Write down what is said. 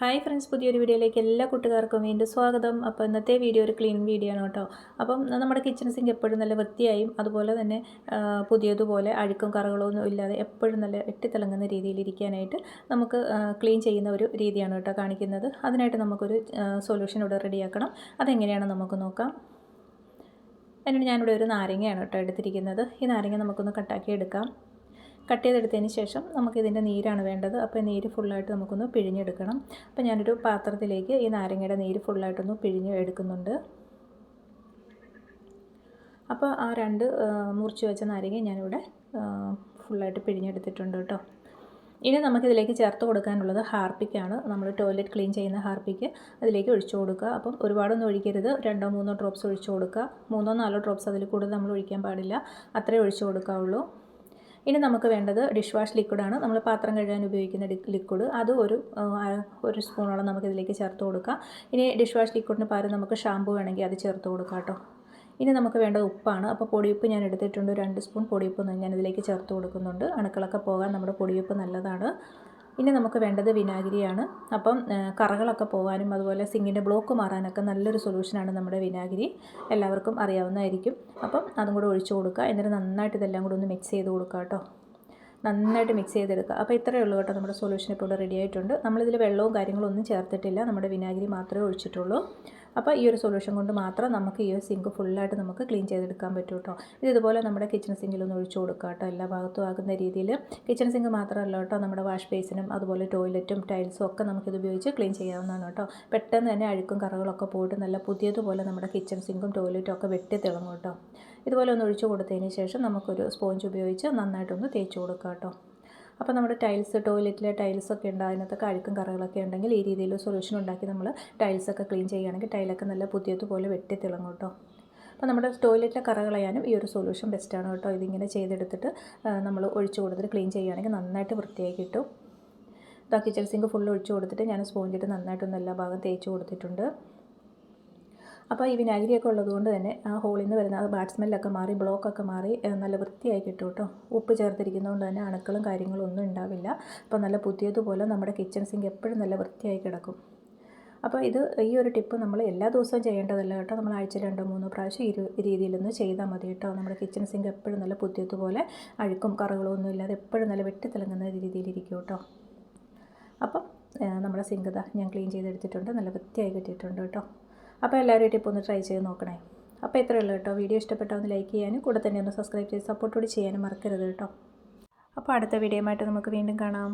Hi friends പുതിയൊരു വീഡിയോയിലേക്ക് എല്ലാ കൂട്ടുകാർക്കും വീണ്ടും സ്വാഗതം. അപ്പോൾ ഇന്നത്തെ വീഡിയോ ഒരു ക്ലീൻ വീഡിയോ ആണ് കേട്ടോ. അപ്പം നമ്മുടെ കിച്ചൺ സിങ്ക് എപ്പോഴും നല്ല വൃത്തിയായും അതുപോലെ തന്നെ പുതിയതുപോലെ അഴുക്കും കറകളൊന്നും ഇല്ലാതെ എപ്പോഴും നല്ല വെട്ടിത്തിളങ്ങുന്ന രീതിയിൽ ഇരിക്കാനായിട്ട് നമുക്ക് ക്ലീൻ ചെയ്യുന്ന ഒരു രീതിയാണ് കേട്ടോ കാണിക്കുന്നത്. അതിനായിട്ട് നമുക്കൊരു സൊല്യൂഷൻ ഇവിടെ റെഡിയാക്കണം അതെങ്ങനെയാണ് നമുക്ക് നോക്കാം. എന്നിട്ട് ഞാനിവിടെ ഒരു നാരങ്ങയാണ് കേട്ടോ എടുത്തിരിക്കുന്നത്. ഈ നാരങ്ങ നമുക്കൊന്ന് കട്ടാക്കി എടുക്കാം. കട്ട് ചെയ്തെടുത്തതിന് ശേഷം നമുക്കിതിന്റെ നീരാണ് വേണ്ടത്. അപ്പോൾ നീര് ഫുള്ളായിട്ട് നമുക്കൊന്ന് പിഴിഞ്ഞെടുക്കണം. അപ്പോൾ ഞാനൊരു പാത്രത്തിലേക്ക് ഈ നാരങ്ങയുടെ നീര് ഫുള്ളായിട്ടൊന്ന് പിഴിഞ്ഞ് എടുക്കുന്നുണ്ട്. അപ്പോൾ ആ രണ്ട് മുറിച്ച് വെച്ച നാരങ്ങ ഞാനിവിടെ ഫുള്ളായിട്ട് പിഴിഞ്ഞെടുത്തിട്ടുണ്ട് കേട്ടോ. ഇനി നമുക്കിതിലേക്ക് ചേർത്ത് കൊടുക്കാനുള്ളത് ഹാർപ്പിക്കാണ്. നമ്മൾ ടോയ്ലറ്റ് ക്ലീൻ ചെയ്യുന്ന ഹാർപ്പിക്ക് അതിലേക്ക് ഒഴിച്ചു കൊടുക്കുക. അപ്പം ഒരുപാടൊന്നും ഒഴിക്കരുത്. രണ്ടോ മൂന്നോ ഡ്രോപ്സ് ഒഴിച്ചു കൊടുക്കുക. മൂന്നോ നാലോ ഡ്രോപ്സ് അതിൽ കൂടുതൽ നമ്മൾ ഒഴിക്കാൻ പാടില്ല. അത്രേ ഒഴിച്ചു കൊടുക്കാവുള്ളൂ. ഇനി നമുക്ക് വേണ്ടത് ഡിഷ് വാഷ് ലിക്വിഡാണ് നമ്മൾ പാത്രം കഴുകാൻ ഉപയോഗിക്കുന്ന ലിക്വിഡ് അത് ഒരു ഒരു സ്പൂണോളം നമുക്കിതിലേക്ക് ചേർത്ത് കൊടുക്കാം. ഇനി ഡിഷ് വാഷ് ലിക്വിഡിന് പകരം നമുക്ക് ഷാമ്പു വേണമെങ്കിൽ അത് ചേർത്ത് കൊടുക്കാം കേട്ടോ. ഇനി നമുക്ക് വേണ്ടത് ഉപ്പാണ്. അപ്പോൾ പൊടിയുപ്പ് ഞാൻ എടുത്തിട്ടുണ്ട്. രണ്ട് സ്പൂൺ പൊടിയുപ്പ് ഞാൻ ഇതിലേക്ക് ചേർത്ത് കൊടുക്കുന്നുണ്ട്. അണുക്കളൊക്കെ പോകാൻ നമ്മുടെ പൊടിയുപ്പ് നല്ലതാണ്. ഇനി നമുക്ക് വേണ്ടത് വിനാഗിരിയാണ്. അപ്പം കറകളൊക്കെ പോകാനും അതുപോലെ സിങ്ങിന്റെ ബ്ലോക്ക് മാറാനൊക്കെ നല്ലൊരു സൊല്യൂഷനാണ് നമ്മുടെ വിനാഗിരി. എല്ലാവർക്കും അറിയാവുന്നതായിരിക്കും. അപ്പം അതും കൂടെ ഒഴിച്ചു കൊടുക്കുക. എന്നിട്ട് നന്നായിട്ട് ഇതെല്ലാം കൂടെ ഒന്ന് മിക്സ് ചെയ്ത് കൊടുക്കുക കേട്ടോ. നന്നായിട്ട് മിക്സ് ചെയ്തെടുക്കുക. അപ്പോൾ ഇത്രയേ ഉള്ളൂ കേട്ടോ നമ്മുടെ സൊല്യൂഷൻ ഇപ്പോൾ ഇവിടെ റെഡി ആയിട്ടുണ്ട്. നമ്മളിതിൽ വെള്ളവും കാര്യങ്ങളും ഒന്നും ചേർത്തിട്ടില്ല. നമ്മുടെ വിനാഗിരി മാത്രമേ ഒഴിച്ചിട്ടുള്ളൂ. അപ്പോൾ ഈ ഒരു സൊല്യൂഷൻ കൊണ്ട് മാത്രം നമുക്ക് ഈ ഒരു സിങ്ക് ഫുള്ളായിട്ട് നമുക്ക് ക്ലീൻ ചെയ്തെടുക്കാൻ പറ്റും കേട്ടോ. ഇത് ഇതുപോലെ നമ്മുടെ കിച്ചൺ സിങ്കിലൊന്ന് ഒഴിച്ചു കൊടുക്കുക കേട്ടോ. എല്ലാ ഭാഗത്തും ആകുന്ന രീതിയിൽ കിച്ചൺ സിങ്ക് മാത്രമല്ല കേട്ടോ നമ്മുടെ വാഷ് ബേസിനും അതുപോലെ ടോയ്ലറ്റും ടൈൽസും ഒക്കെ നമുക്കിത് ഉപയോഗിച്ച് ക്ലീൻ ചെയ്യാവുന്നതാണ് കേട്ടോ. പെട്ടെന്ന് തന്നെ അഴുക്കും കറകളൊക്കെ പോയിട്ട് നല്ല പുതിയതുപോലെ നമ്മുടെ കിച്ചൺ സിങ്കും ടോയ്ലറ്റും ഒക്കെ വെട്ടി തിളങ്ങും കേട്ടോ. ഇതുപോലെ ഒന്ന് ഒഴിച്ചു കൊടുത്തതിന് ശേഷം നമുക്കൊരു സ്പോഞ്ച് ഉപയോഗിച്ച് നന്നായിട്ടൊന്ന് തേച്ച് കൊടുക്കാം കേട്ടോ. അപ്പോൾ നമ്മുടെ ടൈൽസ് ടോയ്ലറ്റിലെ ടൈൽസൊക്കെ ഉണ്ട്. അതിനകത്തൊക്കെ അഴുക്കും കറകളൊക്കെ ഉണ്ടെങ്കിൽ ഈ രീതിയിൽ സൊല്യൂഷൻ ഉണ്ടാക്കി നമ്മൾ ടൈൽസൊക്കെ ക്ലീൻ ചെയ്യുകയാണെങ്കിൽ ടൈലൊക്കെ നല്ല പുതിയതുപോലെ വെട്ടി തിളങ്ങും കേട്ടോ. അപ്പോൾ നമ്മുടെ ടോയ്ലറ്റിലെ കറ കളയാനും ഈ ഒരു സൊല്യൂഷൻ ബെസ്റ്റാണ് കേട്ടോ. ഇതിങ്ങനെ ചെയ്തെടുത്തിട്ട് നമ്മൾ ഒഴിച്ചു കൊടുത്തിട്ട് ക്ലീൻ ചെയ്യുകയാണെങ്കിൽ നന്നായിട്ട് വൃത്തിയായി കിട്ടും. ഇതാ കിച്ചൺ സിങ്ക് ഫുൾ ഒഴിച്ചു കൊടുത്തിട്ട് ഞാൻ സ്പോഞ്ചിട്ട് നന്നായിട്ടൊന്ന് എല്ലാ ഭാഗം തേച്ച് കൊടുത്തിട്ടുണ്ട്. അപ്പോൾ ഈ വിനാഗിരിയൊക്കെ ഉള്ളതുകൊണ്ട് തന്നെ ആ ഹോളിൽ നിന്ന് വരുന്ന ആ ബാഡ് സ്മെല്ലൊക്കെ മാറി ബ്ലോക്കൊക്കെ മാറി നല്ല വൃത്തിയായി കിട്ടും കേട്ടോ. ഉപ്പ് ചേർത്തിരിക്കുന്നതുകൊണ്ട് തന്നെ അണുക്കളും കാര്യങ്ങളും ഒന്നും ഉണ്ടാവില്ല. അപ്പോൾ നല്ല പുതിയതുപോലെ നമ്മുടെ കിച്ചൺ സിങ്ക് എപ്പോഴും നല്ല വൃത്തിയായി കിടക്കും. അപ്പോൾ ഇത് ഈ ഒരു ടിപ്പ് നമ്മൾ എല്ലാ ദിവസവും ചെയ്യേണ്ടതല്ല കേട്ടോ. നമ്മൾ ആഴ്ച രണ്ടോ മൂന്നോ പ്രാവശ്യം ഈ രീതിയിലൊന്ന് ചെയ്താൽ മതി കേട്ടോ. നമ്മുടെ കിച്ചൺ സിങ്ക് എപ്പോഴും നല്ല പുതിയതുപോലെ അഴുക്കും കറകളും ഒന്നും ഇല്ലാതെ എപ്പോഴും നല്ല വെട്ടിത്തിളങ്ങുന്ന രീതിയിലിരിക്കും കേട്ടോ. അപ്പം നമ്മുടെ സിങ്ക് ഞാൻ ക്ലീൻ ചെയ്തെടുത്തിട്ടുണ്ട്. നല്ല വൃത്തിയായി കിട്ടിയിട്ടുണ്ട് കേട്ടോ. അപ്പോൾ എല്ലാവരും ടിപ്പ് ഒന്ന് ട്രൈ ചെയ്ത് നോക്കണേ. അപ്പോൾ ഇത്രയേ ഉള്ളൂ കേട്ടോ. വീഡിയോ ഇഷ്ടപ്പെട്ടാൽ ഒന്ന് ലൈക്ക് ചെയ്യാനും കൂടെ തന്നെ ഒന്ന് സബ്സ്ക്രൈബ് ചെയ്ത് സപ്പോർട്ട് കൂടി ചെയ്യാനും മറക്കരുത് കേട്ടോ. അപ്പോൾ അടുത്ത വീഡിയോയുമായിട്ട് നമുക്ക് വീണ്ടും കാണാം.